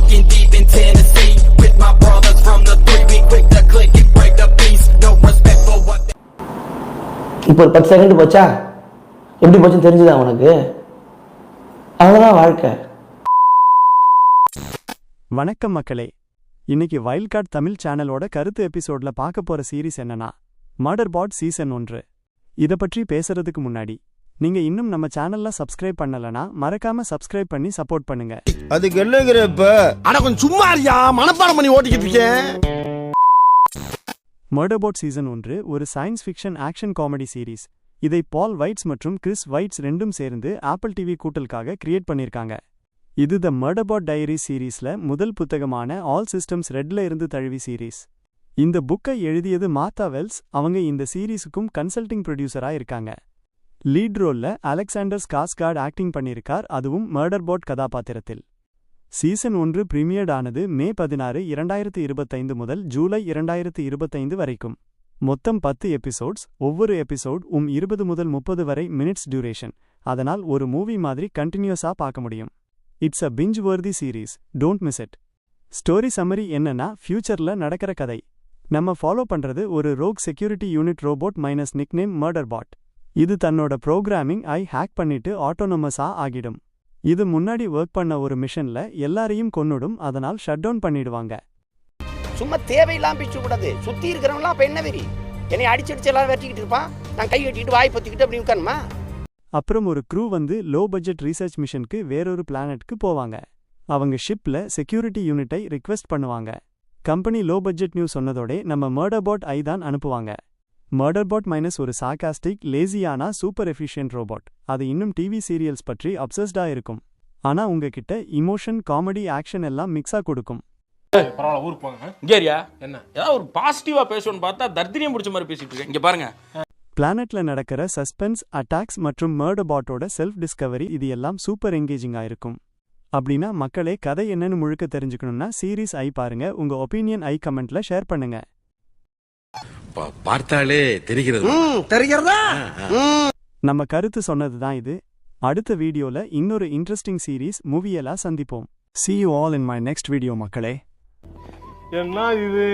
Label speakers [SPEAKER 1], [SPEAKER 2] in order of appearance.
[SPEAKER 1] walking deep in Tennessee with my brothers from the three. We quick to click and break the peace. No respect for what
[SPEAKER 2] இப்போ ஒரு பத்து second போச்சா? எப்படி போச்சுன்னு தெரிஞ்சுதா உனக்கு? அவ்வளோதான் வாழ்க்கை.
[SPEAKER 3] வணக்கம் மக்களே. இன்னைக்கு வைல்ட் கார்ட் தமிழ் சேனலோட கருத்து எபிசோட்ல பார்க்க போற சீரிஸ் என்னன்னா மர்டர் பாட் சீசன் ஒன்று. இத பற்றி பேசுறதுக்கு முன்னாடி நீங்க இன்னும் நம்ம சேனல்ல சப்ஸ்கிரைப் பண்ணலனா மறக்காம சப்ஸ்கிரைப் பண்ணி சப்போர்ட் பண்ணுங்க.
[SPEAKER 4] அதுக்கு என்னங்கிற இப்ப?
[SPEAKER 5] அட கொஞ்சம் சும்மா இருக்கியா மனப்பாடம் பண்ணி ஓட்டிக்கிட்டு இருக்கேன்.
[SPEAKER 3] சீசன் ஒன்று ஒரு science fiction action comedy series இதை பால் வைட்ஸ் மற்றும் கிறிஸ் வைட்ஸ் ரெண்டும் சேர்ந்து ஆப்பிள் டிவி கூட்டலுக்காக கிரியேட் பண்ணிருக்காங்க இது த மர்டர்பாட் டைரி சீரீஸ்ல முதல் புத்தகமான ஆல் சிஸ்டம்ஸ் ரெட்ல இருந்து தழுவி சீரீஸ் இந்த புக்கை எழுதியது மாத்தா வெல்ஸ் அவங்க இந்த சீரீஸுக்கும் கன்சல்டிங் ப்ரொடியூசரா இருக்காங்க. லீட் ரோல்ல அலெக்சாண்டர் ஸ்காஸ்கார்ட் ஆக்டிங் பண்ணியிருக்கார் அதுவும் மர்டர்பாட் கதாபாத்திரத்தில். சீசன் ஒன்று பிரீமியர்ட் ஆனது மே பதினாறு இரண்டாயிரத்து இருபத்தைந்து முதல் ஜூலை இரண்டாயிரத்து இருபத்தைந்து வரைக்கும். மொத்தம் பத்து எபிசோட்ஸ் ஒவ்வொரு எபிசோட் உம் இருபது முதல் முப்பது வரை மினிட்ஸ் டியூரேஷன் அதனால் ஒரு மூவி மாதிரி கண்டினியூஸா பார்க்க முடியும். It's a binge worthy series don't miss it. Story summary என்னன்னா ஃபியூச்சரில் நடக்கிற கதை. நம்ம ஃபாலோ பண்றது ஒரு rogue security unit robot minus nickname murder bot. இது தன்னோட ப்ரோக்ராமிங் ஐ ஹேக் பண்ணிட்டு ஆட்டோனமஸா ஆகிடும். இது முன்னாடி ஒர்க் பண்ண ஒரு மிஷன்ல எல்லாரையும் கொன்னுடும் அதனால் ஷட் டவுன் பண்ணிடுவாங்க.
[SPEAKER 6] சும்மா தேவையில்லாம பேச கூடாது சுத்தி இருக்கிறவங்களாம் அப்ப என்ன வெறி? என்னை அடிச்சு அடிச்சு எல்லாரும் வெட்டிக்கிட்டு இருப்பான். நான் கை கட்டிட்டு வாய் பத்திக்கிட்டு அப்படி உட்காருமா?
[SPEAKER 3] அப்புறம் ஒரு க்ரூ வந்து லோ பட்ஜெட் ரீசர்ச் மிஷனுக்கு வேறொரு பிளானட்க்கு போவாங்க. அவங்க ஷிப்ல செக்யூரிட்டி யூனிட்டை ரிக்வெஸ்ட் பண்ணுவாங்க. கம்பெனி லோ பட்ஜெட் நியூஸ் சொன்னதோட நம்ம மர்டர்பாட் ஐ தான் அனுப்புவாங்க. மர்டர்பாட் மைனஸ் ஒரு சாகாஸ்டிக் லேசியானா சூப்பர் எஃபிஷியன்ட் ரோபோட் அது இன்னும் டிவி சீரியல்ஸ் பற்றி அப்சஸ்டா இருக்கும். ஆனா உங்ககிட்ட இமோஷன் காமெடி ஆக்ஷன் எல்லாம் மிக்ஸா கொடுக்கும்.
[SPEAKER 7] பரவாயில்ல ஊருக்கு போங்க. இங்கேரியா என்ன? ஏதாவது ஒரு பாசிட்டிவா பேசணும்னு பார்த்தா தர்தினியம் பிடிச்ச மாதிரி பேசிட்டு இருக்கேன். இங்க பாருங்க.
[SPEAKER 3] பிளானட்ல நடக்கிற சஸ்பென்ஸ் அட்டாக்ஸ் மற்றும் மர்டர்பாட்டோட செல்ஃப் டிஸ்கவரி இது எல்லாம் சூப்பர் எங்கேஜிங்கா இருக்கும். அப்படின்னா மக்களே கதை என்னன்னு முழுக்க தெரிஞ்சுக்கணும்னா சீரீஸ் ஐ பாருங்க உங்க ஒப்பீனியன் ஐ கமெண்ட்ல ஷேர் பண்ணுங்க.
[SPEAKER 8] பார்த்தாலே தெரிகிறது.
[SPEAKER 5] தெரிகிறதா?
[SPEAKER 3] நம்ம கருத்து சொன்னதுதான் இது. அடுத்த வீடியோல இன்னொரு இன்ட்ரெஸ்டிங் சீரீஸ் மூவியெல்லாம் சந்திப்போம். See you all in my next video மக்களே.
[SPEAKER 9] என்ன இது?